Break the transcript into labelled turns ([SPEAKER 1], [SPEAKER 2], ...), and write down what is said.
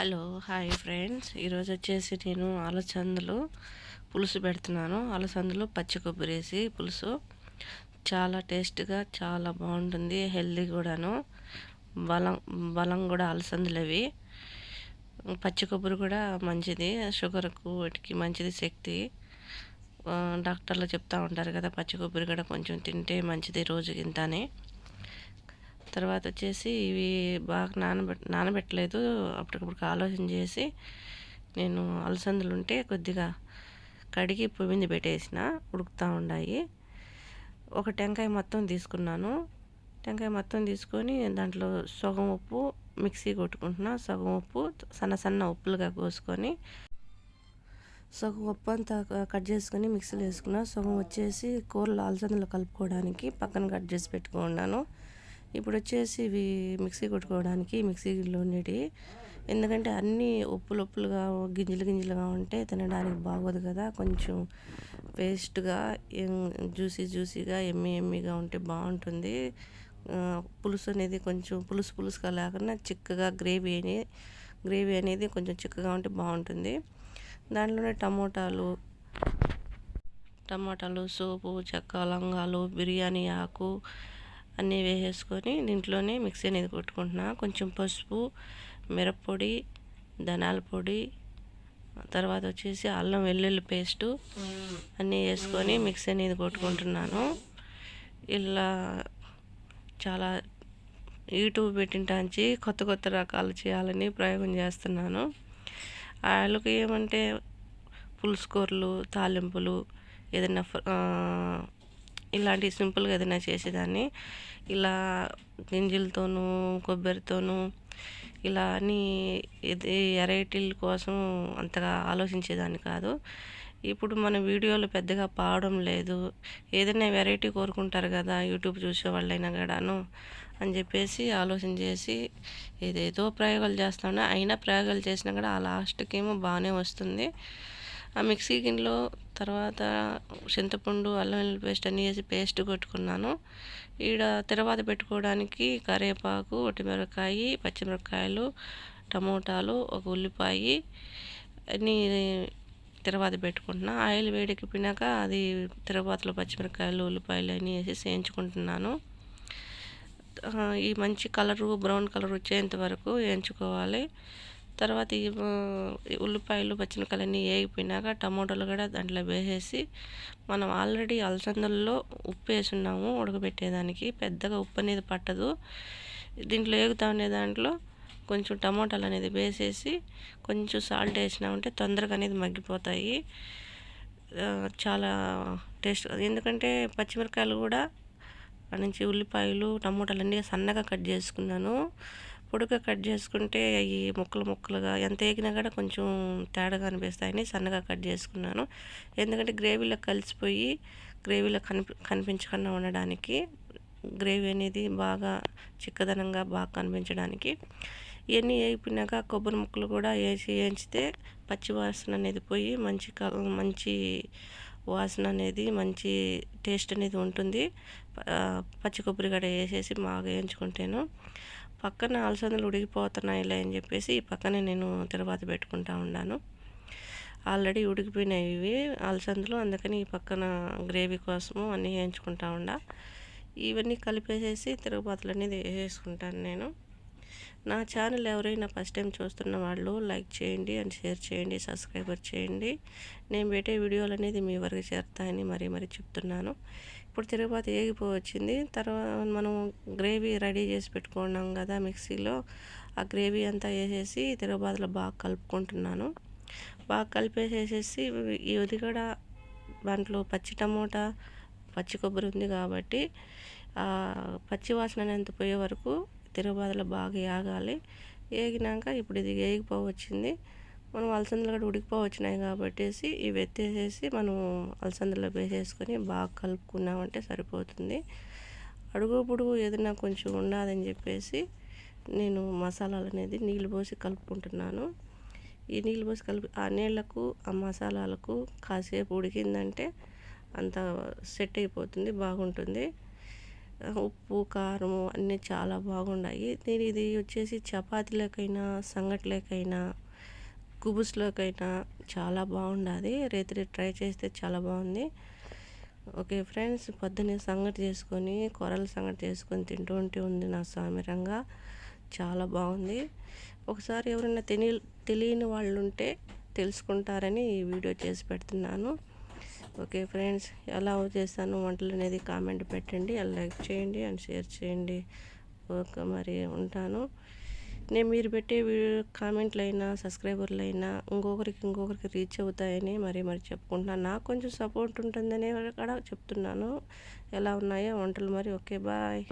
[SPEAKER 1] Hello hi friends. ఈరోజు వచ్చేసి నేను అలసందలు పులుసు పెడుతున్నాను. అలసందలు పచ్చి కొబ్బరి వేసి పులుసు. చాలా టేస్ట్గా చాలా బాగుంటుంది హెల్దీ కూడాను. బలం బలం కూడా అలసందలు అవి. పచ్చి కొబ్బరి కూడా మంచిది షుగర్కు వాటికి మంచిది శక్తి. డాక్టర్లు చెప్తా ఉంటారు కదా పచ్చి కొబ్బరి కూడా కొంచెం తింటే మంచిది రోజుకి ఇంత అని తర్వాత వచ్చేసి ఇవి బాగా నానబెట్ నానబెట్టలేదు. అప్పటికప్పుడు ఆలోచన చేసి నేను అలసందలు ఉంటే కొద్దిగా కడిగి పొయ్యి పెట్టేసిన ఉడుకుతూ ఉన్నాయి ఒక టెంకాయ మొత్తం తీసుకున్నాను. టెంకాయ మొత్తం తీసుకొని దాంట్లో సగం ఉప్పు మిక్సీ కొట్టుకుంటున్నా. సగం ఉప్పు సన్న సన్న ఉప్పులుగా కోసుకొని సగం ఉప్పు అంతా కట్ చేసుకొని మిక్సీలో వేసుకున్నా. సగం వచ్చేసి కూరలో అలసందలు కలుపుకోవడానికి పక్కన కట్ చేసి పెట్టుకున్నాను. ఇప్పుడు వచ్చేసి ఇవి మిక్సీ కొట్టుకోవడానికి మిక్సీలో ఉండేటి ఎందుకంటే అన్నీ ఉప్పులు ఉప్పులుగా గింజలు గింజలుగా ఉంటే తినడానికి బాగోదు కదా. కొంచెం పేస్ట్గా జ్యూసీ జ్యూసీగా ఎమ్మి ఎమ్మిగా ఉంటే బాగుంటుంది. పులుసు అనేది కొంచెం పులుసు పులుసుగా లేకుండా చిక్కగా గ్రేవీ అని గ్రేవీ అనేది కొంచెం చిక్కగా ఉంటే బాగుంటుంది. దాంట్లోనే టమోటాలు టమాటాలు సోపు చెక్క లంగాలు బిర్యానీ ఆకు అన్నీ వేసేసుకొని దీంట్లోనే మిక్సీ అనేది కొట్టుకుంటున్నా. కొంచెం పసుపు మిరప్పొడి ధనాల పొడి తర్వాత వచ్చేసి అల్లం వెల్లుల్లి పేస్టు అన్నీ వేసుకొని మిక్సీ అనేది కొట్టుకుంటున్నాను. ఇలా చాలా యూట్యూబ్ పెట్టింటాంచి కొత్త కొత్త రకాలు చేయాలని ప్రయోగం చేస్తున్నాను. వాళ్ళకి ఏమంటే పులుసుకూరలు తాలింపులు ఏదైనా ఇలాంటి సింపుల్గా ఏదైనా చేసేదాన్ని. ఇలా గింజలతోనూ కొబ్బరితోనూ ఇలా అని ఇది వెరైటీల కోసం అంతగా ఆలోచించేదాన్ని కాదు. ఇప్పుడు మన వీడియోలు పెద్దగా పాడడం లేదు. ఏదైనా వెరైటీ కోరుకుంటారు కదా యూట్యూబ్ చూసే వాళ్ళైనా కూడాను అని చెప్పేసి ఆలోచన చేసి ఏదేదో ప్రయోగాలు చేస్తాను. అయినా ప్రయోగాలు చేసినా కూడా ఆ లాస్ట్కి ఏమో బాగానే వస్తుంది. ఆ మిక్సీ గిన్నెలో తర్వాత చింతపండు అల్లం వెల్లుల్లి పేస్ట్ అన్నీ వేసి పేస్ట్ కొట్టుకున్నాను. ఈడ తర్వాత పెట్టుకోవడానికి కరివేపాకు ఒట్టిమిరపకాయ పచ్చిమిరపకాయలు టమోటాలు ఒక ఉల్లిపాయ అన్నీ తర్వాత పెట్టుకుంటున్నా. ఆయిల్ వేడెక్కిపోయినాక అది తిరగబాతలో పచ్చిమిరకాయలు ఉల్లిపాయలు అన్నీ వేసి వేయించుకుంటున్నాను. ఈ మంచి కలరు బ్రౌన్ కలర్ వచ్చేంత వరకు వేయించుకోవాలి. తర్వాత ఈ ఉల్లిపాయలు పచ్చిమిరపకాయలన్నీ వేగిపోయినాక టమోటాలు కూడా దాంట్లో వేసేసి మనం ఆల్రెడీ అలసందల్లో ఉప్పు వేసున్నాము ఉడకబెట్టేదానికి. పెద్దగా ఉప్పు అనేది పట్టదు. దీంట్లో వేగుతా ఉండే దాంట్లో కొంచెం టమోటాలు అనేది వేసేసి కొంచెం సాల్ట్ వేసినామంటే తొందరగా అనేది మగ్గిపోతాయి. చాలా టేస్ట్ ఎందుకంటే పచ్చిమిరపకాయలు కూడా ఆ నుంచి ఉల్లిపాయలు టమోటాలు అన్నీ సన్నగా కట్ చేసుకున్నాను. పొడుగా కట్ చేసుకుంటే అవి ముక్కలు ముక్కలుగా ఎంత వేగినా కూడా కొంచెం తేడాగా అనిపిస్తాయని సన్నగా కట్ చేసుకున్నాను. ఎందుకంటే గ్రేవీలో కలిసిపోయి గ్రేవీలో కనిపి కనిపించకుండా ఉండడానికి గ్రేవీ అనేది బాగా చిక్కదనంగా బాగా కనిపించడానికి. ఇవన్నీ వేయిపోయినాక కొబ్బరి ముక్కలు కూడా వేసి వేయించితే పచ్చి వాసన అనేది పోయి మంచి మంచి వాసన అనేది మంచి టేస్ట్ అనేది ఉంటుంది. పచ్చి కొబ్బరి కూడా వేసేసి బాగా వేయించుకుంటాను. పక్కన అలసందలు ఉడికిపోతున్నాయిలే అని చెప్పేసి ఈ పక్కనే నేను తర్వాత పెట్టుకుంటా ఉన్నాను ఆల్రెడీ ఉడికిపోయినాయి ఇవి అలసందలు అందుకని ఈ పక్కన గ్రేవీ కోసము అన్నీ వేయించుకుంటా ఉండా. ఇవన్నీ కలిపేసేసి తిరుగుబాతులు అనేది వేసేసుకుంటాను నేను. నా ఛానల్ ఎవరైనా ఫస్ట్ టైం చూస్తున్న వాళ్ళు లైక్ చేయండి అండ్ షేర్ చేయండి సబ్స్క్రైబర్ చేయండి. నేను పెట్టే వీడియోలు అనేది మీ వరకు చేరుతాయని మరీ మరీ చెప్తున్నాను. ఇప్పుడు తిరుగుబాత ఏగిపోవచ్చింది తర్వాత మనం గ్రేవీ రెడీ చేసి పెట్టుకున్నాం కదా మిక్సీలో. ఆ గ్రేవీ అంతా వేసేసి తిరుగుబాతలో బాగా కలుపుకుంటున్నాను. బాగా కలిపేసేసేసి ఈ ఉదిగడ దాంట్లో పచ్చి టమోటా పచ్చి కొబ్బరి ఉంది కాబట్టి పచ్చి వాసన అనేది పోయే వరకు తిరుగుబాతలో బాగా ఏగాలి ఏగినాక ఇప్పుడు ఇది ఏగిపోవచ్చింది మనం అలసందలు కూడా ఉడికిపోవచ్చినాయి కాబట్టేసి ఇవి ఎత్తేసేసి మనం అలసందలో వేసేసుకొని బాగా కలుపుకున్నామంటే సరిపోతుంది. అడుగు పొడుగు ఏదైనా కొంచెం ఉండదని చెప్పేసి నేను మసాలాలు అనేది నీళ్ళు పోసి కలుపుకుంటున్నాను. ఈ నీళ్ళు పోసి కలిపి ఆ నీళ్ళకు ఆ మసాలాలకు కాసేపు ఉడికిందంటే అంత సెట్ అయిపోతుంది బాగుంటుంది. ఉప్పు కారము అన్నీ చాలా బాగున్నాయి నేను ఇది వచ్చేసి చపాతీలకైనా సంగట్లకైనా గుబుస్లోకైనా చాలా బాగుండాది. రేత్రి ట్రై చేస్తే చాలా బాగుంది. ఓకే ఫ్రెండ్స్ పొద్దున్నే సంగటి చేసుకొని కూరల సంగటి చేసుకొని తింటూ ఉంటే ఉంది నా సామిరంగా చాలా బాగుంది. ఒకసారి ఎవరైనా తెలియ తెలియని వాళ్ళు ఉంటే తెలుసుకుంటారని ఈ వీడియో చేసి పెడుతున్నాను. ఓకే ఫ్రెండ్స్ ఎలా చేస్తాను వంటలు అనేది కామెంట్ పెట్టండి లైక్ చేయండి అండ్ షేర్ చేయండి. ఓకే మరి ఉంటాను. నేను మీరు పెట్టే కామెంట్లు అయినా సబ్స్క్రైబర్లు అయినా ఇంకొకరికి ఇంకొకరికి రీచ్ అవుతాయని మరి మరి చెప్పుకుంటున్నాను. నాకు కొంచెం సపోర్ట్ ఉంటుందని కూడా చెప్తున్నాను. ఎలా ఉన్నాయో వంటలు మరి ఓకే బాయ్.